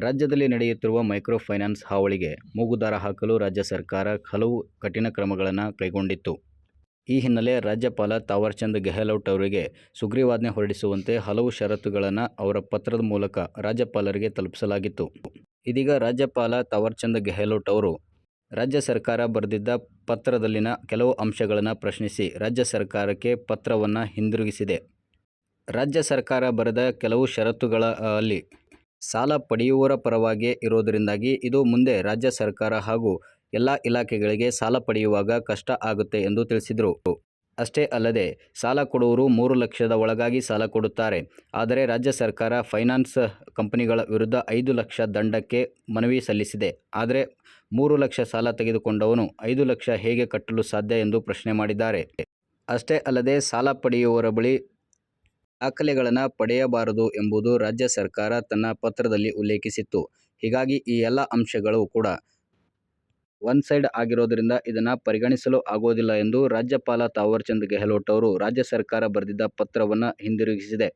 ರಾಜ್ಯದಲ್ಲಿ ನಡೆಯುತ್ತಿರುವ micro finance ಹಾವಳಿಗೆ ಮೂಗುದಾರ ಹಾಕಲು ರಾಜ್ಯ ಸರ್ಕಾರ ಹಲವು ಕಠಿಣ ಕ್ರಮಗಳನ್ನು ಕೈಗೊಂಡಿತ್ತು. ಈ ಹಿನ್ನೆಲೆ ರಾಜ್ಯಪಾಲ ತಾವರ್ಚಂದ್ ಗೆಹ್ಲೋಟ್ ಅವರಿಗೆ ಸುಗ್ರೀವಾಜ್ಞೆ ಹೊರಡಿಸುವಂತೆ ಹಲವು ಷರತ್ತುಗಳನ್ನು ಅವರ ಪತ್ರದ ಮೂಲಕ ರಾಜ್ಯಪಾಲರಿಗೆ ತಲುಪಿಸಲಾಗಿತ್ತು. ಇದೀಗ ರಾಜ್ಯಪಾಲ ತಾವರ್ಚಂದ್ ಗೆಹ್ಲೋಟ್ ಅವರು ರಾಜ್ಯ ಸರ್ಕಾರ ಬರೆದಿದ್ದ ಪತ್ರದಲ್ಲಿನ ಕೆಲವು ಅಂಶಗಳನ್ನು ಪ್ರಶ್ನಿಸಿ ರಾಜ್ಯ ಸರ್ಕಾರಕ್ಕೆ ಪತ್ರವನ್ನು ಹಿಂದಿರುಗಿಸಿದೆ. ರಾಜ್ಯ ಸರ್ಕಾರ ಬರೆದ ಕೆಲವು ಷರತ್ತುಗಳಲ್ಲಿ ಸಾಲ ಪಡೆಯುವವರ ಪರವಾಗಿ ಇರೋದ್ರಿಂದಾಗಿ ಇದು ಮುಂದೆ ರಾಜ್ಯ ಸರ್ಕಾರ ಹಾಗೂ ಎಲ್ಲ ಇಲಾಖೆಗಳಿಗೆ ಸಾಲ ಪಡೆಯುವಾಗ ಕಷ್ಟ ಆಗುತ್ತೆ ಎಂದು ತಿಳಿಸಿದರು. ಅಷ್ಟೇ ಅಲ್ಲದೆ, ಸಾಲ ಕೊಡುವರು ಮೂರು ಲಕ್ಷದ ಒಳಗಾಗಿ ಸಾಲ ಕೊಡುತ್ತಾರೆ. ಆದರೆ ರಾಜ್ಯ ಸರ್ಕಾರ ಫೈನಾನ್ಸ್ ಕಂಪನಿಗಳ ವಿರುದ್ಧ ಐದು ಲಕ್ಷ ದಂಡಕ್ಕೆ ಮನವಿ ಸಲ್ಲಿಸಿದೆ. ಆದರೆ ಮೂರು ಲಕ್ಷ ಸಾಲ ತೆಗೆದುಕೊಂಡವನು ಐದು ಲಕ್ಷ ಹೇಗೆ ಕಟ್ಟಲು ಸಾಧ್ಯ ಎಂದು ಪ್ರಶ್ನೆ ಮಾಡಿದ್ದಾರೆ. ಅಷ್ಟೇ ಅಲ್ಲದೆ, ಸಾಲ ಪಡೆಯುವವರ ಬಳಿ ದಾಖಲೆಗಳನ್ನು ಪಡೆಯಬಾರದು ಎಂಬುದು ರಾಜ್ಯ ಸರ್ಕಾರ ತನ್ನ ಪತ್ರದಲ್ಲಿ ಉಲ್ಲೇಖಿಸಿತ್ತು. ಹೀಗಾಗಿ ಈ ಎಲ್ಲ ಅಂಶಗಳು ಕೂಡ ಒನ್ ಸೈಡ್ ಆಗಿರೋದ್ರಿಂದ ಇದನ್ನು ಪರಿಗಣಿಸಲು ಆಗೋದಿಲ್ಲ ಎಂದು ರಾಜ್ಯಪಾಲ ತಾವರ್ಚಂದ್ ಗೆಹ್ಲೋಟ್ ಅವರು ರಾಜ್ಯ ಸರ್ಕಾರ ಬರೆದಿದ್ದ ಪತ್ರವನ್ನು ಹಿಂದಿರುಗಿಸಿದೆ.